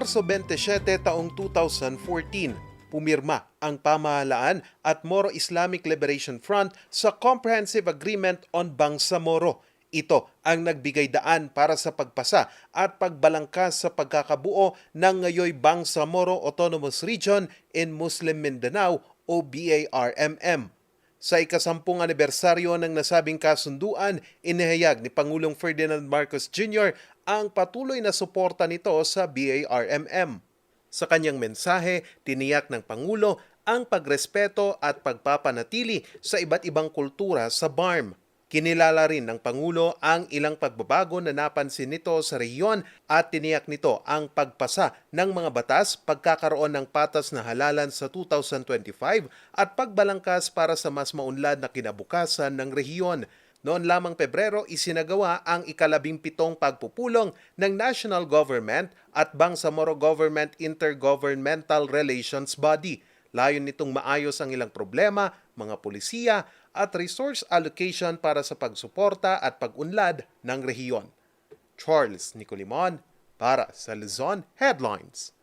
Marso 27 taong 2014, pumirma ang pamahalaan at Moro Islamic Liberation Front sa Comprehensive Agreement on Bangsamoro. Ito ang nagbigay daan para sa pagpasa at pagbalangkas sa pagkakabuo ng ngayoy Bangsamoro Autonomous Region in Muslim Mindanao o BARMM. Sa ikasampung anibersaryo ng nasabing kasunduan, inihayag ni Pangulong Ferdinand Marcos Jr. ang patuloy na suporta nito sa BARMM. Sa kanyang mensahe, tiniyak ng Pangulo ang pagrespeto at pagpapanatili sa iba't ibang kultura sa BARM. Kinilala rin ng Pangulo ang ilang pagbabago na napansin nito sa rehiyon at tiniyak nito ang pagpasa ng mga batas, pagkakaroon ng patas na halalan sa 2025 at pagbalangkas para sa mas maunlad na kinabukasan ng rehiyon. Noon lamang Pebrero, isinagawa ang ikalabing pitong pagpupulong ng National Government at Bangsamoro Government Intergovernmental Relations Body. Layon nitong maayos ang ilang problema, mga polisiya at resource allocation para sa pagsuporta at pag-unlad ng rehiyon. Charles Nicolimon para sa Luzon Headlines.